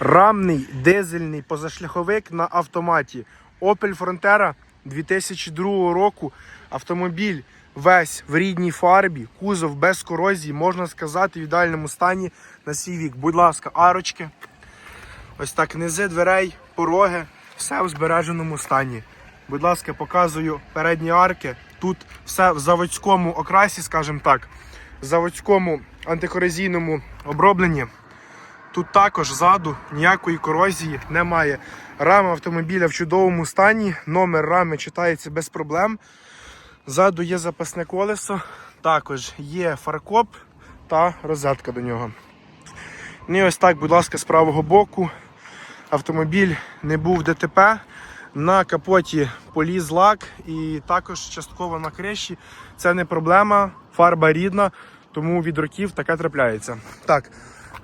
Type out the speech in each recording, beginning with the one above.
Рамний дизельний позашляховик на автоматі. Opel Frontera 2002 року. Автомобіль весь в рідній фарбі, кузов без корозії, можна сказати, в ідеальному стані на свій вік. Будь ласка, арочки. Ось так низи дверей, пороги, все в збереженому стані. Будь ласка, показую передні арки. Тут все в заводському окрасі, скажімо так, в заводському антикорозійному обробленні. Тут також ззаду ніякої корозії немає. Рама автомобіля в чудовому стані, номер рами читається без проблем. Ззаду є запасне колесо, також є фаркоп та розетка до нього. Ну і ось так, будь ласка, з правого боку. Автомобіль не був ДТП. На капоті поліз лак і також частково на криші. Це не проблема, фарба рідна, тому від років таке трапляється. Так,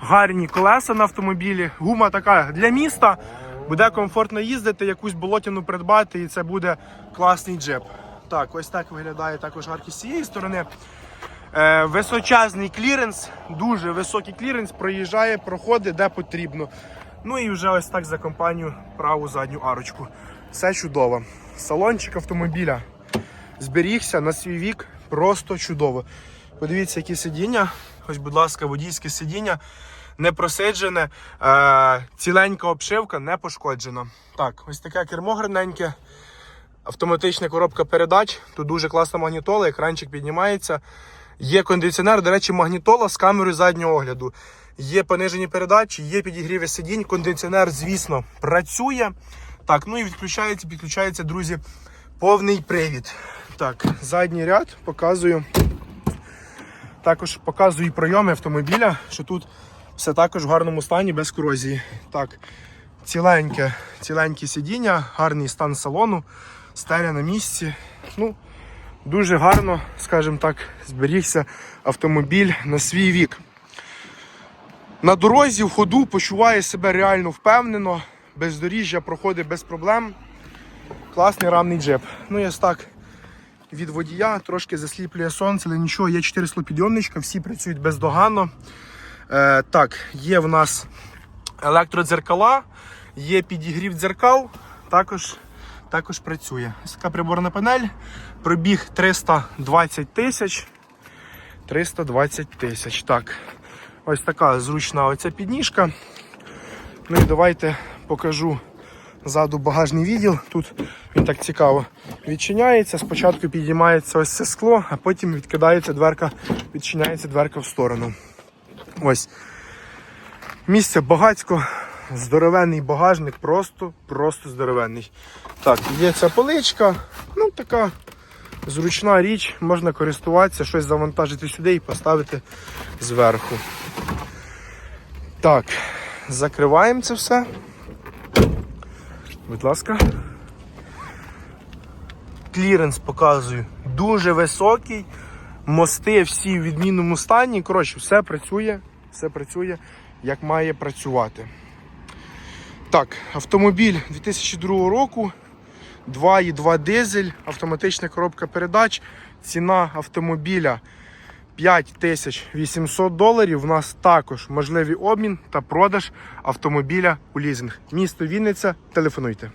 гарні колеса на автомобілі. Гума така для міста. Буде комфортно їздити, якусь болотяну придбати, і це буде класний джип. Так, ось так виглядає також арки з цієї сторони. Е, височезний кліренс, дуже високий кліренс, проїжджає, проходить де потрібно. Ну і вже ось так за компанію праву задню арочку. Все чудово. Салончик автомобіля зберігся на свій вік просто чудово. Подивіться, які сидіння. Ось, будь ласка, водійське сидіння не просиджене, е, ціленька обшивка не пошкоджена. Так, ось таке кермо гарненьке. Автоматична коробка передач. Тут дуже класна магнітола, екранчик піднімається. Є кондиціонер, до речі, магнітола з камерою заднього огляду. Є понижені передачі, є підігріви сидінь. Кондиціонер, звісно, працює. Так, ну і відключається, підключається, друзі, повний привід. Так, задній ряд показую. Також показую пройоми автомобіля, що тут все також в гарному стані, без корозії. Так, ціленьке, ціленьке сидіння, гарний стан салону, стеля на місці. Ну, Дуже гарно, скажімо так, зберігся автомобіль на свій вік. На дорозі в ходу почуває себе реально впевнено, бездоріжжя проходить без проблем. Класний рамний джип. Ну, я так від водія трошки засліплює сонце, але нічого, є 4 склопідйомничка, всі працюють бездоганно. Е, так, є в нас електродзеркала, є підігрів дзеркал, також, також працює. Ось така приборна панель, пробіг 320 тисяч. 320 тисяч. Так, ось така зручна оця підніжка. Ну і давайте покажу ззаду багажний відділ. Тут він так цікаво відчиняється. Спочатку підіймається ось це скло, а потім відкидається дверка, відчиняється дверка в сторону. Ось. Місце багацько, здоровенний багажник, просто, просто здоровенний. Так, є ця поличка, ну така зручна річ, можна користуватися, щось завантажити сюди і поставити зверху. Так, закриваємо це все. Будь ласка. Кліренс показую. Дуже високий. Мости всі в відмінному стані. Коротше, все працює, все працює, як має працювати. Так, автомобіль 2002 року. 2,2 дизель, автоматична коробка передач. Ціна автомобіля 5800 доларів. У нас також можливий обмін та продаж автомобіля у лізинг. Місто Вінниця. Телефонуйте.